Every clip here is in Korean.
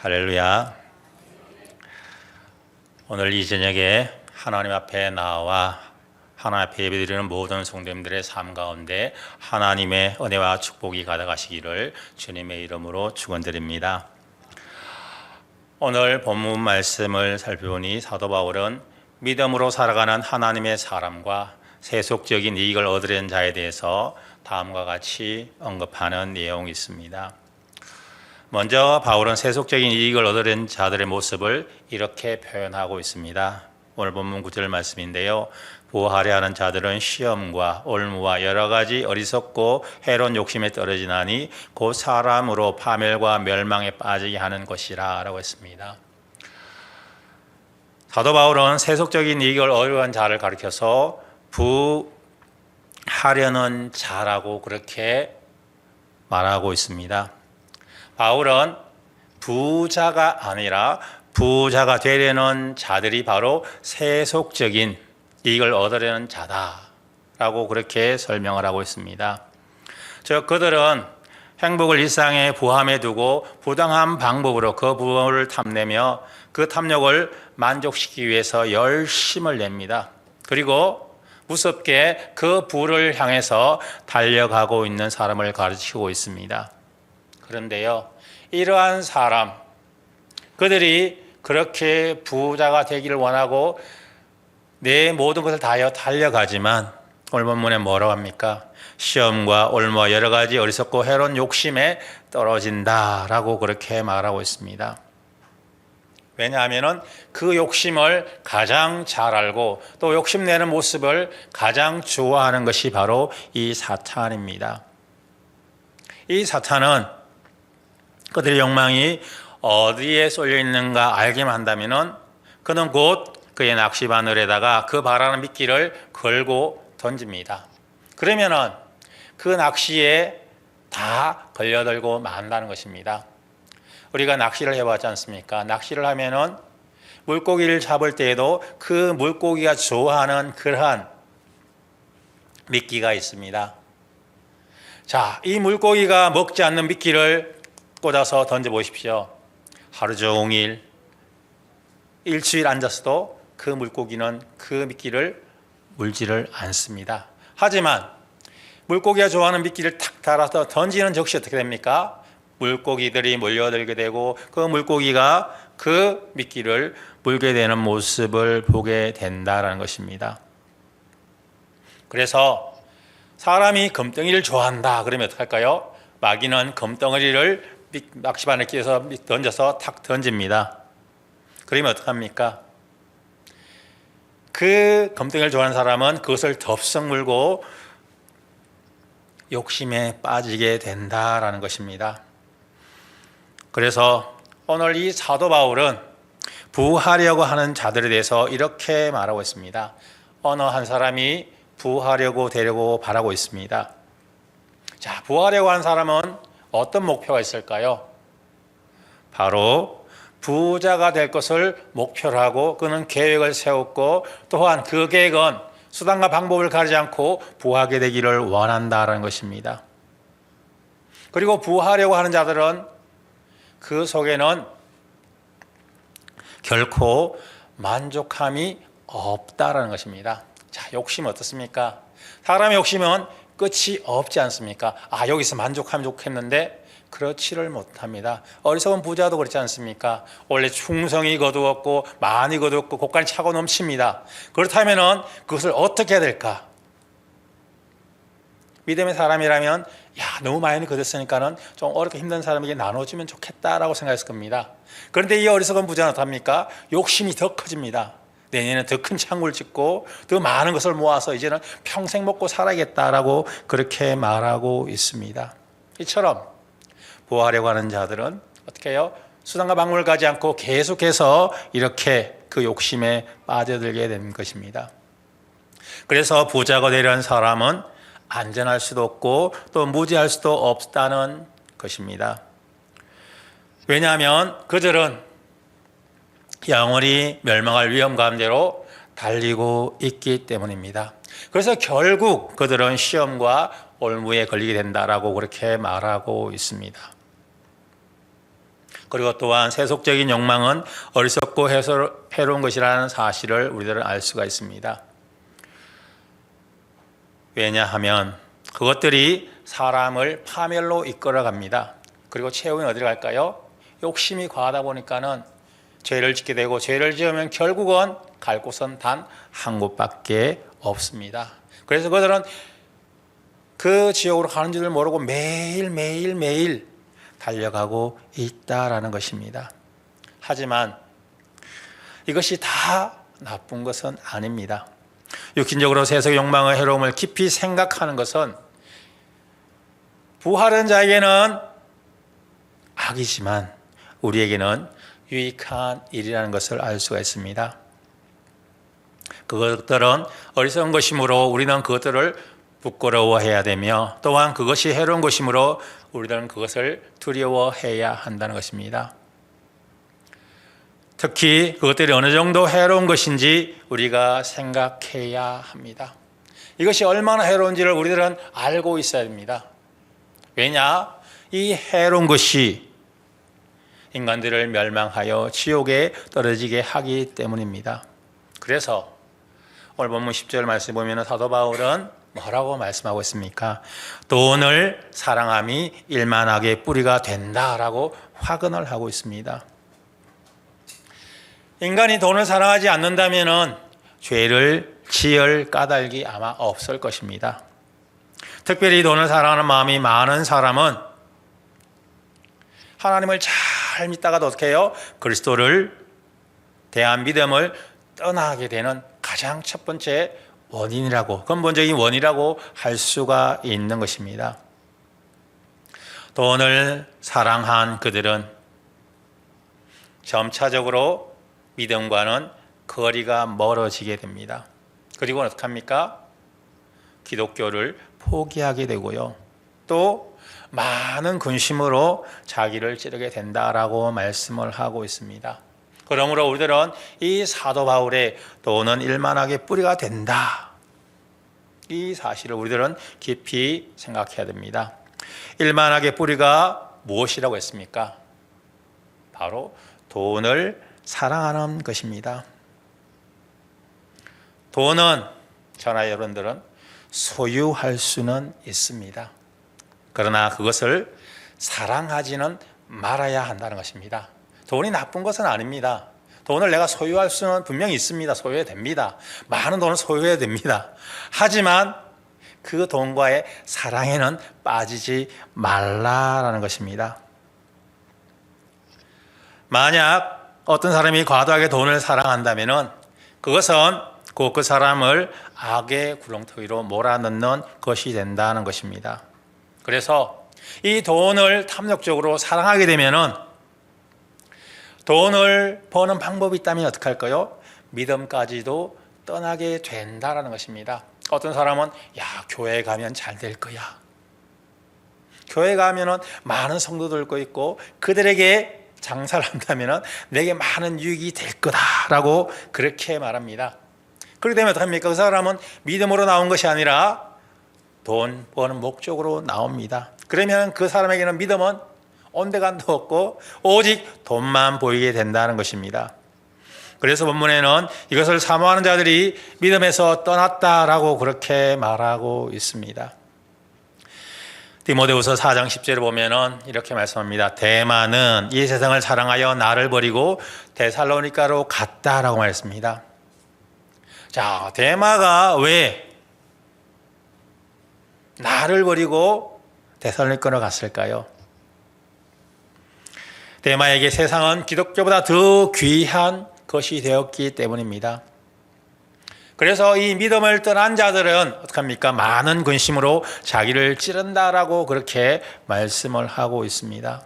할렐루야. 오늘 이 저녁에 하나님 앞에 나와 하나님 앞에 예배드리는 모든 성도님들의 삶 가운데 하나님의 은혜와 축복이 가득하시기를 주님의 이름으로 축원드립니다. 오늘 본문 말씀을 살펴보니 사도 바울은 믿음으로 살아가는 하나님의 사람과 세속적인 이익을 얻으려는 자에 대해서 다음과 같이 언급하는 내용이 있습니다. 먼저 바울은 세속적인 이익을 얻으려는 자들의 모습을 이렇게 표현하고 있습니다. 오늘 본문 9절 말씀인데요. 보호하려 하는 자들은 시험과 올무와 여러 가지 어리석고 해로운 욕심에 떨어지나니 곧 사람으로 파멸과 멸망에 빠지게 하는 것이라 라고 했습니다. 사도 바울은 세속적인 이익을 얻으려는 자를 가리켜서 부하려는 자라고 그렇게 말하고 있습니다. 바울은 부자가 아니라 부자가 되려는 자들이 바로 세속적인 이익을 얻으려는 자다라고 그렇게 설명을 하고 있습니다. 즉 그들은 행복을 일상에 부함에 두고 부당한 방법으로 그 부를 탐내며 그 탐욕을 만족시키기 위해서 열심을 냅니다. 그리고 무섭게 그 부를 향해서 달려가고 있는 사람을 가르치고 있습니다. 그런데요, 이러한 사람, 그들이 그렇게 부자가 되기를 원하고 내 모든 것을 다하여 달려가지만 오늘 본문에 뭐라고 합니까? 시험과 올무 여러 가지 어리석고 해로운 욕심에 떨어진다라고 그렇게 말하고 있습니다. 왜냐하면은 그 욕심을 가장 잘 알고 또 욕심내는 모습을 가장 좋아하는 것이 바로 이 사탄입니다. 이 사탄은 그들의 욕망이 어디에 쏠려 있는가 알기만 한다면은 그는 곧 그의 낚시 바늘에다가 그 바라는 미끼를 걸고 던집니다. 그러면은 그 낚시에 다 걸려들고 만다는 것입니다. 우리가 낚시를 해봤지 않습니까? 낚시를 하면은 물고기를 잡을 때에도 그 물고기가 좋아하는 그러한 미끼가 있습니다. 자, 이 물고기가 먹지 않는 미끼를 꽂아서 던져 보십시오. 하루 종일 일주일 앉았어도 그 물고기는 그 미끼를 물지를 않습니다. 하지만 물고기가 좋아하는 미끼를 탁 달아서 던지는 즉시 어떻게 됩니까? 물고기들이 몰려들게 되고 그 물고기가 그 미끼를 물게 되는 모습을 보게 된다라는 것입니다. 그래서 사람이 금덩이를 좋아한다 그러면 어떡할까요? 마귀는 금덩어리를 낚시바늘 끼워서 던져서 탁 던집니다. 그러면 어떡합니까? 그 검덩이를 좋아하는 사람은 그것을 덥석 물고 욕심에 빠지게 된다라는 것입니다. 그래서 오늘 이 사도 바울은 부하려고 하는 자들에 대해서 이렇게 말하고 있습니다. 어느 한 사람이 부하려고 되려고 바라고 있습니다. 자, 부하려고 하는 사람은 어떤 목표가 있을까요? 바로 부자가 될 것을 목표로 하고 그는 계획을 세웠고 또한 그 계획은 수단과 방법을 가리지 않고 부하게 되기를 원한다라는 것입니다. 그리고 부하려고 하는 자들은 그 속에는 결코 만족함이 없다라는 것입니다. 자, 욕심 어떻습니까? 사람의 욕심은 끝이 없지 않습니까? 아, 여기서 만족하면 좋겠는데 그렇지를 못합니다. 어리석은 부자도 그렇지 않습니까? 원래 충성이 거두었고 많이 거두었고 곳간이 차고 넘칩니다. 그렇다면은 그것을 어떻게 해야 될까? 믿음의 사람이라면 야 너무 많이 거뒀으니까는 좀 어렵게 힘든 사람에게 나눠주면 좋겠다라고 생각했을 겁니다. 그런데 이 어리석은 부자는 어떡합니까? 욕심이 더 커집니다. 내년에 더 큰 창고를 짓고 더 많은 것을 모아서 이제는 평생 먹고 살아야겠다라고 그렇게 말하고 있습니다. 이처럼 보호하려고 하는 자들은 어떻게 해요? 수단과 방법을 가지 않고 계속해서 이렇게 그 욕심에 빠져들게 되는 것입니다. 그래서 부자가 되려는 사람은 안전할 수도 없고 또 무지할 수도 없다는 것입니다. 왜냐하면 그들은 영원히 멸망할 위험 가운데로 달리고 있기 때문입니다. 그래서 결국 그들은 시험과 올무에 걸리게 된다라고 그렇게 말하고 있습니다. 그리고 또한 세속적인 욕망은 어리석고 해로운 것이라는 사실을 우리들은 알 수가 있습니다. 왜냐하면 그것들이 사람을 파멸로 이끌어 갑니다. 그리고 최후는 어디로 갈까요? 욕심이 과하다 보니까는 죄를 짓게 되고 죄를 지으면 결국은 갈 곳은 단 한 곳밖에 없습니다. 그래서 그들은 그 지옥으로 가는 줄을 모르고 매일 매일 매일 달려가고 있다라는 것입니다. 하지만 이것이 다 나쁜 것은 아닙니다. 육신적으로 세속 욕망의 해로움을 깊이 생각하는 것은 부활한 자에게는 악이지만 우리에게는 유익한 일이라는 것을 알 수가 있습니다. 그것들은 어리석은 것이므로 우리는 그것들을 부끄러워해야 되며 또한 그것이 해로운 것이므로 우리들은 그것을 두려워해야 한다는 것입니다. 특히 그것들이 어느 정도 해로운 것인지 우리가 생각해야 합니다. 이것이 얼마나 해로운지를 우리들은 알고 있어야 됩니다. 왜냐? 이 해로운 것이 인간들을 멸망하여 지옥에 떨어지게 하기 때문입니다. 그래서 오늘 본문 10절 말씀 보면 사도 바울은 뭐라고 말씀하고 있습니까? 돈을 사랑함이 일만하게 뿌리가 된다라고 확언을 하고 있습니다. 인간이 돈을 사랑하지 않는다면 죄를 지을 까닭이 아마 없을 것입니다. 특별히 돈을 사랑하는 마음이 많은 사람은 하나님을 잘 믿다가도 어떻게 해요? 그리스도를 대한 믿음을 떠나게 되는 가장 첫 번째 원인이라고 근본적인 원이라고 할 수가 있는 것입니다. 돈을 사랑한 그들은 점차적으로 믿음과는 거리가 멀어지게 됩니다. 그리고 어떻게 합니까? 기독교를 포기하게 되고요. 또 많은 근심으로 자기를 찌르게 된다라고 말씀을 하고 있습니다. 그러므로 우리들은 이 사도 바울의 돈은 일만하게 뿌리가 된다. 이 사실을 우리들은 깊이 생각해야 됩니다. 일만하게 뿌리가 무엇이라고 했습니까? 바로 돈을 사랑하는 것입니다. 돈은 저나 여러분들은 소유할 수는 있습니다. 그러나 그것을 사랑하지는 말아야 한다는 것입니다. 돈이 나쁜 것은 아닙니다. 돈을 내가 소유할 수는 분명히 있습니다. 소유해야 됩니다. 많은 돈을 소유해야 됩니다. 하지만 그 돈과의 사랑에는 빠지지 말라라는 것입니다. 만약 어떤 사람이 과도하게 돈을 사랑한다면 그것은 곧 그 사람을 악의 구렁텅이로 몰아넣는 것이 된다는 것입니다. 그래서 이 돈을 탐욕적으로 사랑하게 되면은 돈을 버는 방법이 있다면 어떻게 할까요? 믿음까지도 떠나게 된다라는 것입니다. 어떤 사람은 야 교회 가면 잘 될 거야. 교회 가면은 많은 성도들 거 있고 그들에게 장사를 한다면은 내게 많은 유익이 될 거다라고 그렇게 말합니다. 그렇게 되면 어떡합니까? 그 사람은 믿음으로 나온 것이 아니라 돈 버는 목적으로 나옵니다. 그러면 그 사람에게는 믿음은 온데간도 없고 오직 돈만 보이게 된다는 것입니다. 그래서 본문에는 이것을 사모하는 자들이 믿음에서 떠났다라고 그렇게 말하고 있습니다. 디모데후서 4장 10절을 보면은 이렇게 말씀합니다. 대만은 이 세상을 사랑하여 나를 버리고 데살로니가로 갔다라고 말했습니다. 자, 대마가 왜 나를 버리고 데살로니가로 갔을까요? 대마에게 세상은 기독교보다 더 귀한 것이 되었기 때문입니다. 그래서 이 믿음을 떠난 자들은 어떡합니까? 많은 근심으로 자기를 찌른다라고 그렇게 말씀을 하고 있습니다.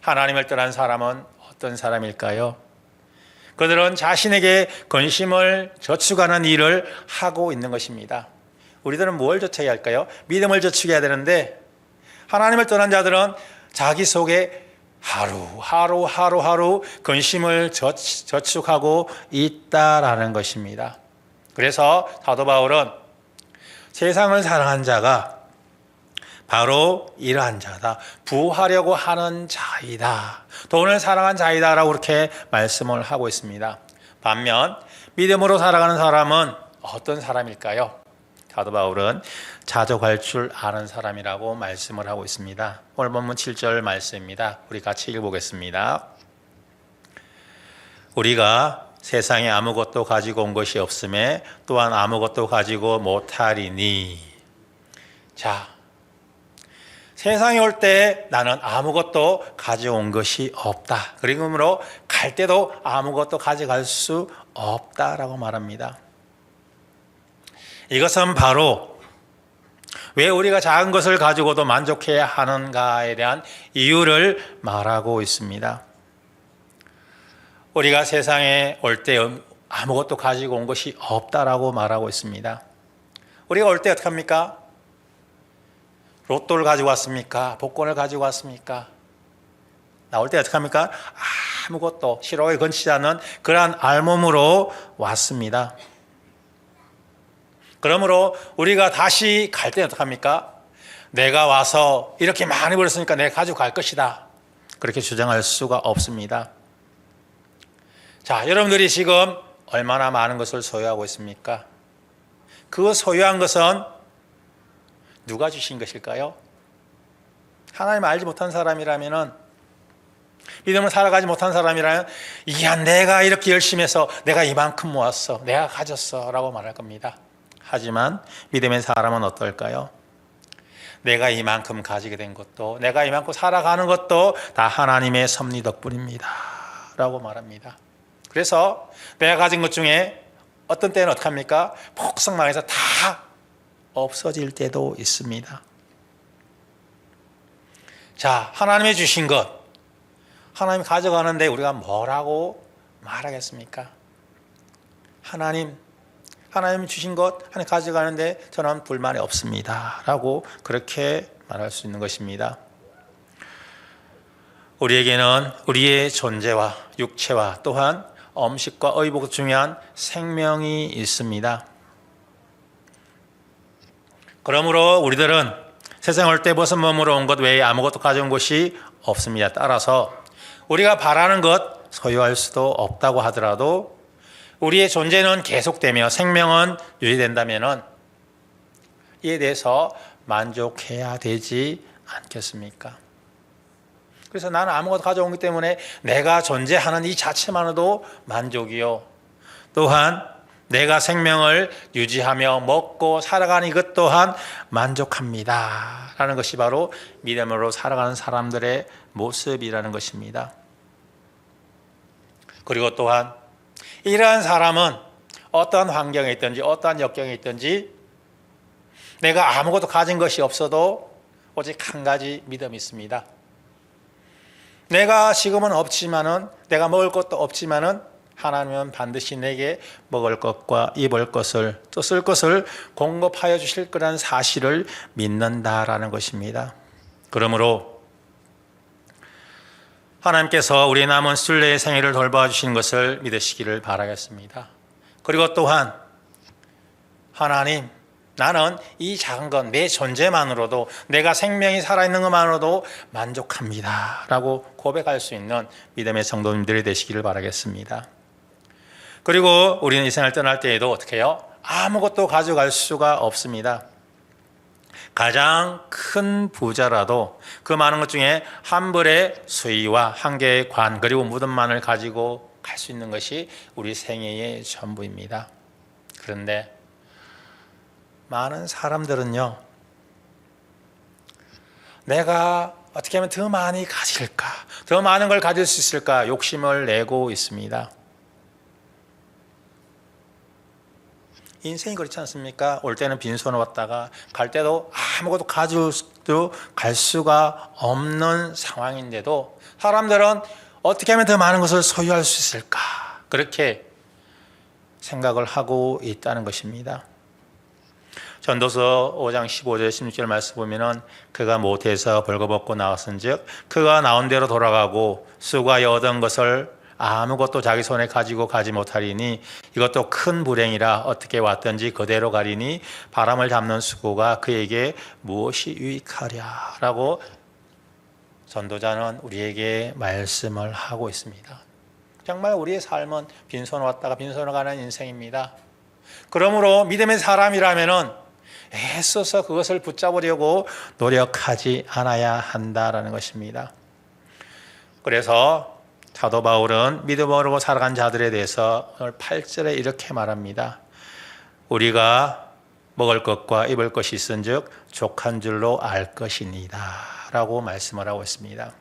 하나님을 떠난 사람은 어떤 사람일까요? 그들은 자신에게 근심을 저축하는 일을 하고 있는 것입니다. 우리들은 뭘 저축해야 할까요? 믿음을 저축해야 되는데 하나님을 떠난 자들은 자기 속에 하루 하루 하루 하루 근심을 저축하고 있다라는 것입니다. 그래서 사도 바울은 세상을 사랑한 자가 바로 이러한 자다. 부하려고 하는 자이다. 돈을 사랑한 자이다라고 그렇게 말씀을 하고 있습니다. 반면 믿음으로 살아가는 사람은 어떤 사람일까요? 사도 바울은 줄 아는 사람이라고 말씀을 하고 있습니다. 오늘 본문 7절 말씀입니다. 우리 같이 읽어보겠습니다. 우리가 세상에 아무것도 가지고 온 것이 없음에 또한 아무것도 가지고 못하리니 자 세상에 올 때 나는 아무것도 가져온 것이 없다. 그러므로 갈 때도 아무것도 가져갈 수 없다라고 말합니다. 이것은 바로 왜 우리가 작은 것을 가지고도 만족해야 하는가에 대한 이유를 말하고 있습니다. 우리가 세상에 올 때 아무것도 가지고 온 것이 없다라고 말하고 있습니다. 우리가 올 때 어떻게 합니까? 로또를 가지고 왔습니까? 복권을 가지고 왔습니까? 나올 때 어떻게 합니까? 아무것도 실로에 건치지 않는 그러한 알몸으로 왔습니다. 그러므로 우리가 다시 갈때 어떻게 합니까? 내가 와서 이렇게 많이 벌었으니까 내가 가지고 갈 것이다. 그렇게 주장할 수가 없습니다. 자, 여러분들이 지금 얼마나 많은 것을 소유하고 있습니까? 그 소유한 것은 누가 주신 것일까요? 하나님 알지 못한 사람이라면은 믿음을 살아가지 못한 사람이라면 이야 내가 이렇게 열심히 해서 내가 이만큼 모았어 내가 가졌어 라고 말할 겁니다. 하지만 믿음의 사람은 어떨까요? 내가 이만큼 가지게 된 것도 내가 이만큼 살아가는 것도 다 하나님의 섭리 덕분입니다. 라고 말합니다. 그래서 내가 가진 것 중에 어떤 때는 어떻게 합니까? 폭삭 망해서 다 없어질 때도 있습니다. 자, 하나님이 주신 것, 하나님이 가져가는데 우리가 뭐라고 말하겠습니까? 하나님, 하나님이 주신 것, 하나님 가져가는데 저는 불만이 없습니다. 라고 그렇게 말할 수 있는 것입니다. 우리에게는 우리의 존재와 육체와 또한 음식과 의복 중요한 생명이 있습니다. 그러므로 우리들은 세상 올때 벗은 몸으로 온 것 외에 아무것도 가져온 것이 없습니다. 따라서 우리가 바라는 것 소유할 수도 없다고 하더라도 우리의 존재는 계속되며 생명은 유지된다면 이에 대해서 만족해야 되지 않겠습니까? 그래서 나는 아무것도 가져오기 때문에 내가 존재하는 이 자체만으로도 만족이요. 또한 내가 생명을 유지하며 먹고 살아가는 이것 또한 만족합니다. 라는 것이 바로 믿음으로 살아가는 사람들의 모습이라는 것입니다. 그리고 또한 이러한 사람은 어떠한 환경에 있든지 어떠한 역경에 있든지 내가 아무것도 가진 것이 없어도 오직 한 가지 믿음이 있습니다. 내가 지금은 없지만은 내가 먹을 것도 없지만은 하나님은 반드시 내게 먹을 것과 입을 것을 또 쓸 것을 공급하여 주실 거라는 사실을 믿는다라는 것입니다. 그러므로 하나님께서 우리 남은 순례의 생애를 돌봐 주시는 것을 믿으시기를 바라겠습니다. 그리고 또한 하나님 나는 이 작은 것, 내 존재만으로도 내가 생명이 살아있는 것만으로도 만족합니다. 라고 고백할 수 있는 믿음의 성도님들이 되시기를 바라겠습니다. 그리고 우리는 이 생을 떠날 때에도 어떻게 해요? 아무것도 가져갈 수가 없습니다. 가장 큰 부자라도 그 많은 것 중에 한 벌의 수의와 한 개의 관 그리고 무덤만을 가지고 갈 수 있는 것이 우리 생애의 전부입니다. 그런데 많은 사람들은요, 내가 어떻게 하면 더 많이 가질까, 더 많은 걸 가질 수 있을까 욕심을 내고 있습니다. 인생이 그렇지 않습니까? 올 때는 빈손으로 왔다가 갈 때도 아무것도 가져도 갈 수가 없는 상황인데도 사람들은 어떻게 하면 더 많은 것을 소유할 수 있을까? 그렇게 생각을 하고 있다는 것입니다. 전도서 5장 15절 16절 말씀 보면은 그가 못해서 벌거벗고 나왔은즉 그가 나온 대로 돌아가고 수가 얻은 것을 아무것도 자기 손에 가지고 가지 못하리니 이것도 큰 불행이라 어떻게 왔든지 그대로 가리니 바람을 잡는 수고가 그에게 무엇이 유익하랴라고 전도자는 우리에게 말씀을 하고 있습니다. 정말 우리의 삶은 빈손 왔다가 빈손 가는 인생입니다. 그러므로 믿음의 사람이라면은 애써서 그것을 붙잡으려고 노력하지 않아야 한다라는 것입니다. 그래서 사도 바울은 믿음으로 살아간 자들에 대해서 오늘 8절에 이렇게 말합니다. 우리가 먹을 것과 입을 것이 있은즉 족한 줄로 알 것이니다 라고 말씀을 하고 있습니다.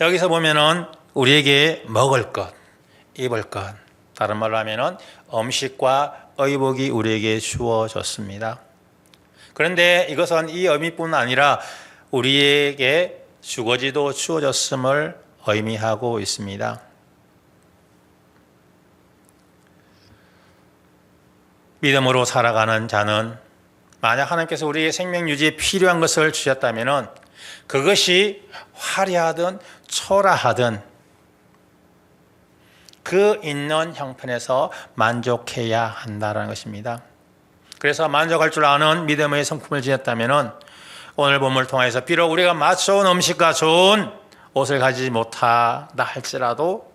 여기서 보면은 우리에게 먹을 것, 입을 것, 다른 말로 하면은 음식과 의복이 우리에게 주어졌습니다. 그런데 이것은 이 의미뿐 아니라 우리에게 주거지도 주어졌음을 의미하고 있습니다. 믿음으로 살아가는 자는 만약 하나님께서 우리의 생명 유지에 필요한 것을 주셨다면 그것이 화려하든 초라하든 그 있는 형편에서 만족해야 한다는 것입니다. 그래서 만족할 줄 아는 믿음의 성품을 지녔다면 오늘 본문을 통해서 비록 우리가 맛좋은 음식과 좋은 옷을 가지지 못하다 할지라도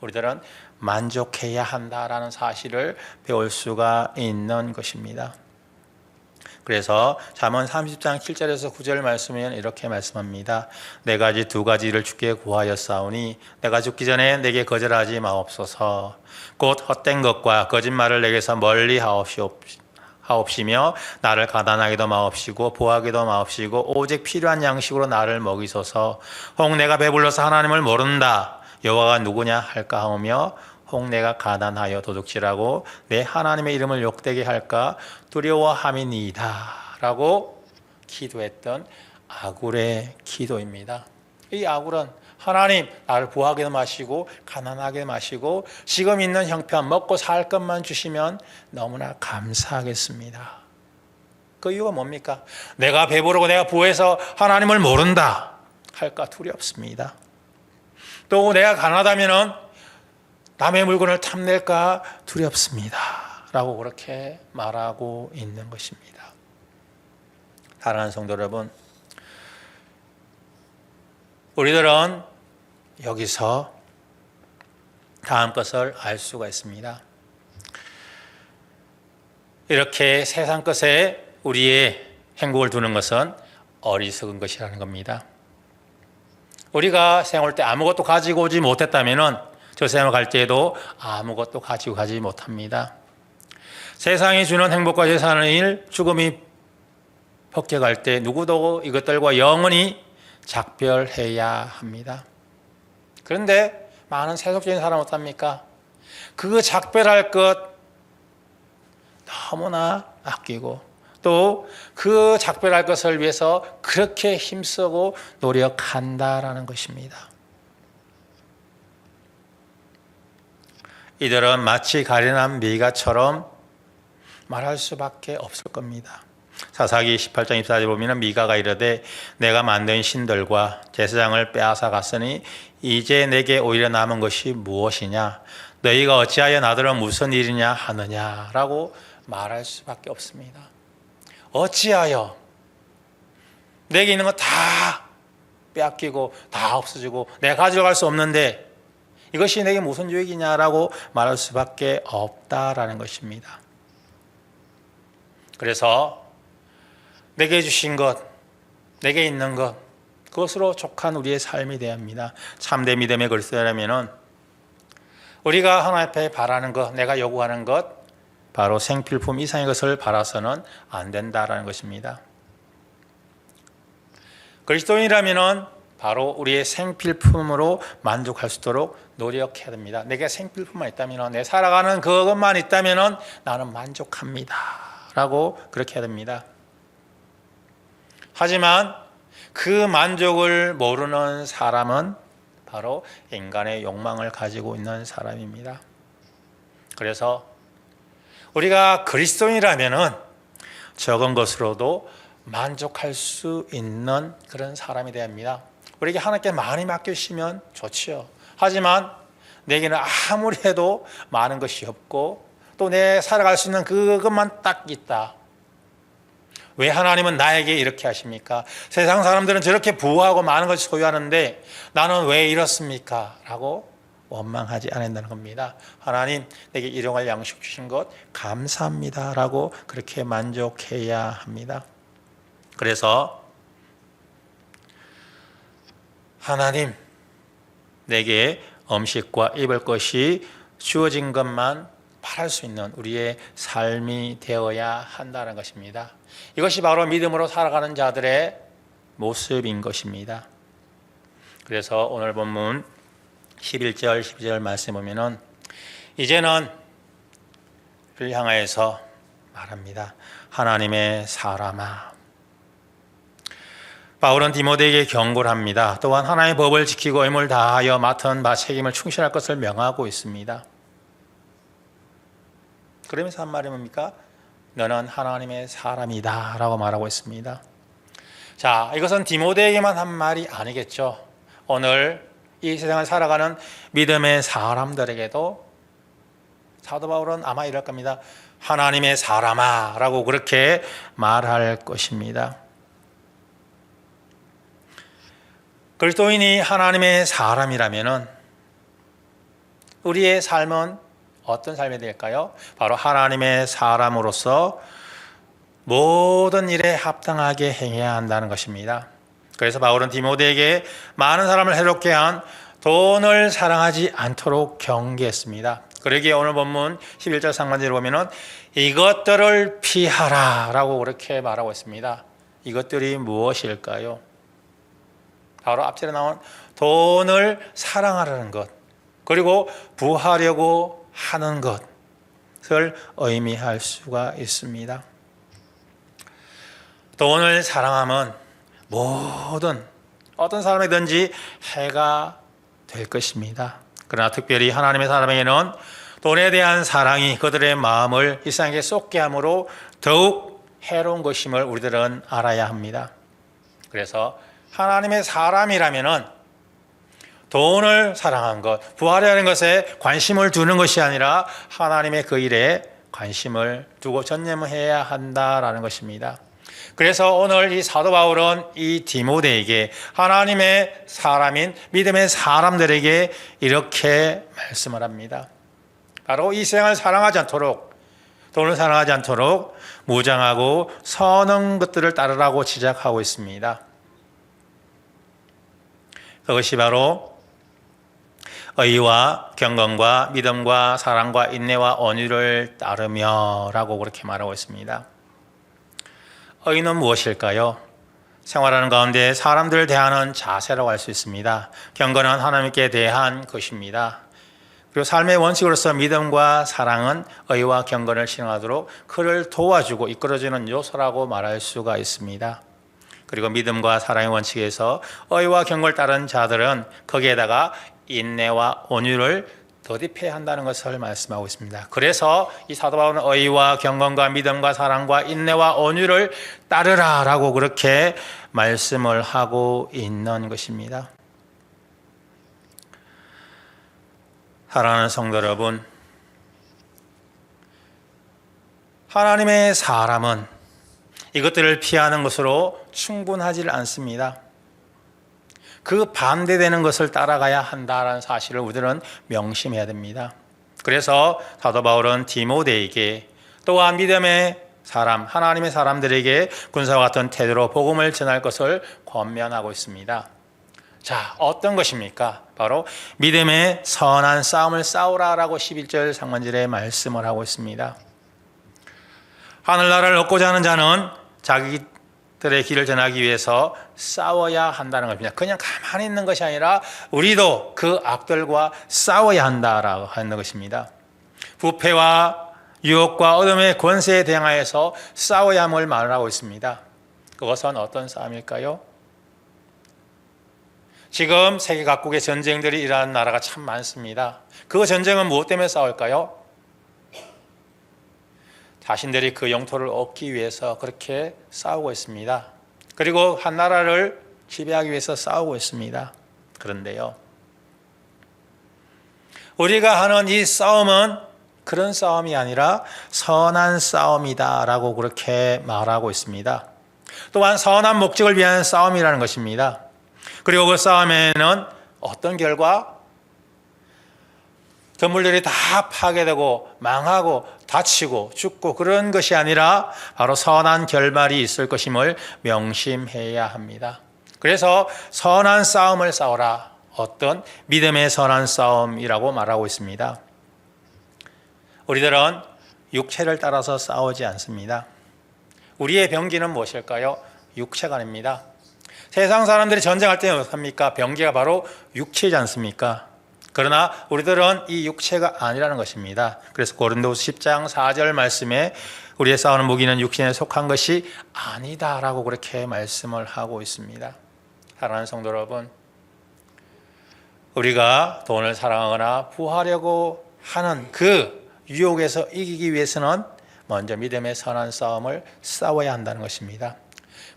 우리들은 만족해야 한다라는 사실을 배울 수가 있는 것입니다. 그래서 잠언 30장 7절에서 9절 말씀은 이렇게 말씀합니다. 네 가지 두 가지를 주께 구하였사오니 내가 죽기 전에 내게 거절하지 마옵소서. 곧 헛된 것과 거짓말을 내게서 멀리 하옵시옵 하옵시며 나를 가난하게도 마옵시고 보하게도 마옵시고 오직 필요한 양식으로 나를 먹이소서. 혹 내가 배불러서 하나님을 모른다. 여호와가 누구냐 할까 하오며 혹 내가 가난하여 도둑질하고 내 하나님의 이름을 욕되게 할까 두려워함이니이다 라고 기도했던 아굴의 기도입니다. 이 아굴은 하나님 나를 부하게 마시고 가난하게 마시고 지금 있는 형편 먹고 살 것만 주시면 너무나 감사하겠습니다. 그 이유가 뭡니까? 내가 배부르고 내가 부해서 하나님을 모른다 할까 두렵습니다. 또 내가 가난하다면은 남의 물건을 탐낼까 두렵습니다. 라고 그렇게 말하고 있는 것입니다. 사랑하는 성도 여러분, 우리들은 여기서 다음 것을 알 수가 있습니다. 이렇게 세상 것에 우리의 행복을 두는 것은 어리석은 것이라는 겁니다. 우리가 생활 때 아무것도 가지고 오지 못했다면은 저 세상을 갈 때에도 아무것도 가지고 가지 못합니다. 세상이 주는 행복과 재산의 일, 죽음이 벅겨갈 때 누구도 이것들과 영원히 작별해야 합니다. 그런데 많은 세속적인 사람 어떻습니까? 그 작별할 것 너무나 아끼고 또 그 작별할 것을 위해서 그렇게 힘쓰고 노력한다라는 것입니다. 이들은 마치 가련한 미가처럼 말할 수밖에 없을 겁니다. 사사기 18장 24절 보면 미가가 이르되 내가 만든 신들과 제사장을 빼앗아 갔으니 이제 내게 오히려 남은 것이 무엇이냐 너희가 어찌하여 나더러 무슨 일이냐 하느냐라고 말할 수밖에 없습니다. 어찌하여 내게 있는 거 다 빼앗기고 다 없어지고 내가 가져갈 수 없는데 이것이 내게 무슨 유익이냐라고 말할 수밖에 없다라는 것입니다. 그래서 내게 주신 것, 내게 있는 것, 그것으로 족한 우리의 삶이 되어야 합니다. 참된 믿음의 그리스도라면은 우리가 하나님 앞에 바라는 것, 내가 요구하는 것, 바로 생필품 이상의 것을 바라서는 안 된다라는 것입니다. 그리스도인이라면은 바로 우리의 생필품으로 만족할 수 있도록 노력해야 됩니다. 내게 생필품만 있다면 내 살아가는 그것만 있다면 나는 만족합니다. 라고 그렇게 해야 됩니다. 하지만 그 만족을 모르는 사람은 바로 인간의 욕망을 가지고 있는 사람입니다. 그래서 우리가 그리스도인이라면은 적은 것으로도 만족할 수 있는 그런 사람이 합니다. 우리에게 하나님께 많이 맡기시면 좋지요. 하지만 내게는 아무리 해도 많은 것이 없고 또 내 살아갈 수 있는 그것만 딱 있다. 왜 하나님은 나에게 이렇게 하십니까? 세상 사람들은 저렇게 부하고 많은 것을 소유하는데 나는 왜 이렇습니까? 라고 원망하지 않는다는 겁니다. 하나님 내게 일용할 양식 주신 것 감사합니다. 라고 그렇게 만족해야 합니다. 그래서 하나님 내게 음식과 입을 것이 주어진 것만 바랄 수 있는 우리의 삶이 되어야 한다는 것입니다. 이것이 바로 믿음으로 살아가는 자들의 모습인 것입니다. 그래서 오늘 본문 11절 12절 말씀 보면은 이제는 를 향하여서 말합니다. 하나님의 사람아 바울은 디모데에게 경고를 합니다. 또한 하나님의 법을 지키고 의무를 다하여 맡은 바 책임을 충실할 것을 명하고 있습니다. 그러면서 한 말이 뭡니까? 너는 하나님의 사람이다 라고 말하고 있습니다. 자, 이것은 디모데에게만 한 말이 아니겠죠. 오늘 이 세상을 살아가는 믿음의 사람들에게도 사도 바울은 아마 이럴 겁니다. 하나님의 사람아 라고 그렇게 말할 것입니다. 그리스도인이 하나님의 사람이라면은 우리의 삶은 어떤 삶이 될까요? 바로 하나님의 사람으로서 모든 일에 합당하게 행해야 한다는 것입니다. 그래서 바울은 디모데에게 많은 사람을 해롭게 한 돈을 사랑하지 않도록 경계했습니다. 그러기에 오늘 본문 11절 상반절을 보면은 이것들을 피하라 라고 그렇게 말하고 있습니다. 이것들이 무엇일까요? 바로 앞전에 나온 돈을 사랑하라는 것, 그리고 부하려고 하는 것을 의미할 수가 있습니다. 돈을 사랑하면 모든 어떤 사람이든지 해가 될 것입니다. 그러나 특별히 하나님의 사람에게는 돈에 대한 사랑이 그들의 마음을 이상하게 쏟게 함으로 더욱 해로운 것임을 우리들은 알아야 합니다. 그래서 하나님의 사람이라면은 돈을 사랑한 것, 부활하는 것에 관심을 두는 것이 아니라 하나님의 그 일에 관심을 두고 전념해야 한다라는 것입니다. 그래서 오늘 이 사도 바울은 이 디모데에게 하나님의 사람인 믿음의 사람들에게 이렇게 말씀을 합니다. 바로 이 세상을 사랑하지 않도록 돈을 사랑하지 않도록 무장하고 선한 것들을 따르라고 지적하고 있습니다. 그것이 바로 의와 경건과 믿음과 사랑과 인내와 언유를 따르며라고 그렇게 말하고 있습니다. 의는 무엇일까요? 생활하는 가운데 사람들을 대하는 자세라고 할 수 있습니다. 경건은 하나님께 대한 것입니다. 그리고 삶의 원칙으로서 믿음과 사랑은 의와 경건을 실행하도록 그를 도와주고 이끌어주는 요소라고 말할 수가 있습니다. 그리고 믿음과 사랑의 원칙에서 의와 경건을 따른 자들은 거기에다가 인내와 온유를 더딥해야 한다는 것을 말씀하고 있습니다. 그래서 이 사도 바울은 의와 경건과 믿음과 사랑과 인내와 온유를 따르라라고 그렇게 말씀을 하고 있는 것입니다. 사랑하는 성도 여러분, 하나님의 사람은 이것들을 피하는 것으로 충분하지 않습니다. 그 반대되는 것을 따라가야 한다라는 사실을 우리들은 명심해야 됩니다. 그래서 사도 바울은 디모데에게 또한 믿음의 사람, 하나님의 사람들에게 군사와 같은 태도로 복음을 전할 것을 권면하고 있습니다. 자, 어떤 것입니까? 바로 믿음의 선한 싸움을 싸우라라고 11절 상반절에 말씀을 하고 있습니다. 하늘나라를 얻고자 하는 자는 자기들의 길을 전하기 위해서 싸워야 한다는 겁니다. 그냥 가만히 있는 것이 아니라 우리도 그 악들과 싸워야 한다라고 하는 것입니다. 부패와 유혹과 어둠의 권세에 대항하여서 싸워야 함을 말하고 있습니다. 그것은 어떤 싸움일까요? 지금 세계 각국의 전쟁들이 일어나는 나라가 참 많습니다. 그 전쟁은 무엇 때문에 싸울까요? 자신들이 그 영토를 얻기 위해서 그렇게 싸우고 있습니다. 그리고 한 나라를 지배하기 위해서 싸우고 있습니다. 그런데요. 우리가 하는 이 싸움은 그런 싸움이 아니라 선한 싸움이다라고 그렇게 말하고 있습니다. 또한 선한 목적을 위한 싸움이라는 것입니다. 그리고 그 싸움에는 어떤 결과? 건물들이 다 파괴되고 망하고 다치고 죽고 그런 것이 아니라 바로 선한 결말이 있을 것임을 명심해야 합니다. 그래서 선한 싸움을 싸워라. 어떤 믿음의 선한 싸움이라고 말하고 있습니다. 우리들은 육체를 따라서 싸우지 않습니다. 우리의 병기는 무엇일까요? 육체가 아닙니다. 세상 사람들이 전쟁할 때 어떻습니까? 병기가 바로 육체지 않습니까? 그러나 우리들은 이 육체가 아니라는 것입니다. 그래서 고린도서 10장 4절 말씀에 우리의 싸우는 무기는 육신에 속한 것이 아니다라고 그렇게 말씀을 하고 있습니다. 사랑하는 성도 여러분, 우리가 돈을 사랑하거나 부하려고 하는 그 유혹에서 이기기 위해서는 먼저 믿음의 선한 싸움을 싸워야 한다는 것입니다.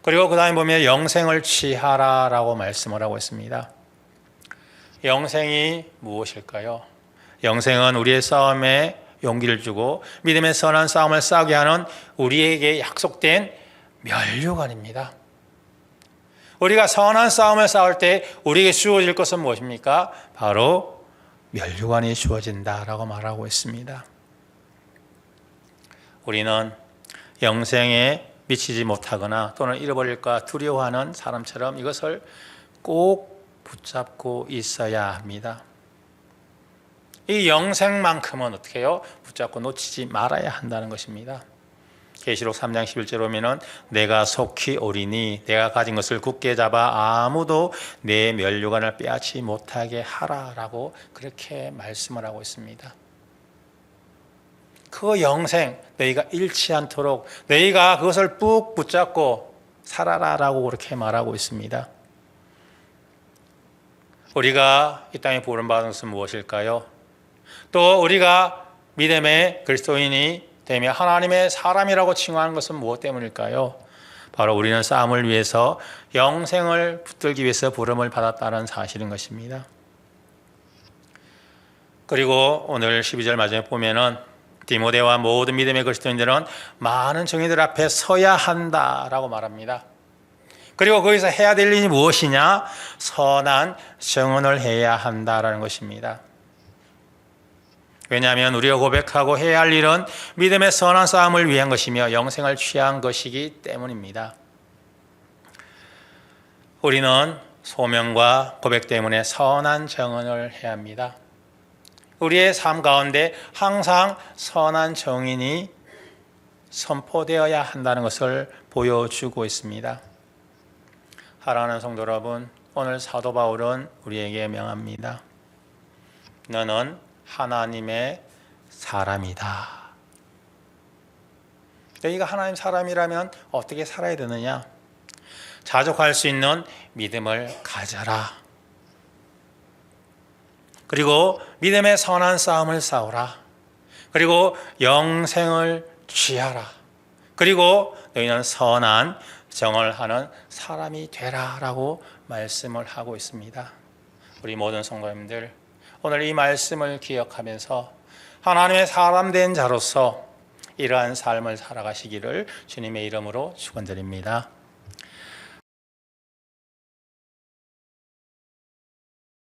그리고 그 다음에 보면 영생을 취하라라고 말씀을 하고 있습니다. 영생이 무엇일까요? 영생은 우리의 싸움에 용기를 주고 믿음의 선한 싸움을 싸우게 하는 우리에게 약속된 멸류관입니다. 우리가 선한 싸움을 싸울 때 우리에게 주어질 것은 무엇입니까? 바로 멸류관이 주어진다라고 말하고 있습니다. 우리는 영생에 미치지 못하거나 또는 잃어버릴까 두려워하는 사람처럼 이것을 꼭 붙잡고 있어야 합니다. 이 영생만큼은 어떻게 해요? 붙잡고 놓치지 말아야 한다는 것입니다. 계시록 3장 11절 보면은 내가 속히 오리니 내가 가진 것을 굳게 잡아 아무도 내 면류관을 빼앗지 못하게 하라라고 그렇게 말씀을 하고 있습니다. 그 영생 너희가 잃지 않도록 너희가 그것을 꾹 붙잡고 살아라라고 그렇게 말하고 있습니다. 우리가 이 땅에 부름받은 것은 무엇일까요? 또 우리가 믿음의 그리스도인이 되며 하나님의 사람이라고 칭하는 것은 무엇 때문일까요? 바로 우리는 싸움을 위해서 영생을 붙들기 위해서 부름을 받았다는 사실인 것입니다. 그리고 오늘 12절 마지막에 보면은 디모데와 모든 믿음의 그리스도인들은 많은 정의들 앞에 서야 한다라고 말합니다. 그리고 거기서 해야 될 일이 무엇이냐? 선한 정언을 해야 한다라는 것입니다. 왜냐하면 우리가 고백하고 해야 할 일은 믿음의 선한 싸움을 위한 것이며 영생을 취한 것이기 때문입니다. 우리는 소명과 고백 때문에 선한 정언을 해야 합니다. 우리의 삶 가운데 항상 선한 정인이 선포되어야 한다는 것을 보여주고 있습니다. 사랑하는 성도 여러분, 오늘 사도 바울은 우리에게 명합니다. 너는 하나님의 사람이다. 너희가 하나님 사람이라면 어떻게 살아야 되느냐? 자족할 수 있는 믿음을 가져라. 그리고 믿음의 선한 싸움을 싸우라. 그리고 영생을 취하라. 그리고 너희는 선한 정을 하는 사람이 되라라고 말씀을 하고 있습니다. 우리 모든 성도님들 오늘 이 말씀을 기억하면서 하나님의 사람 된 자로서 이러한 삶을 살아가시기를 주님의 이름으로 축원드립니다.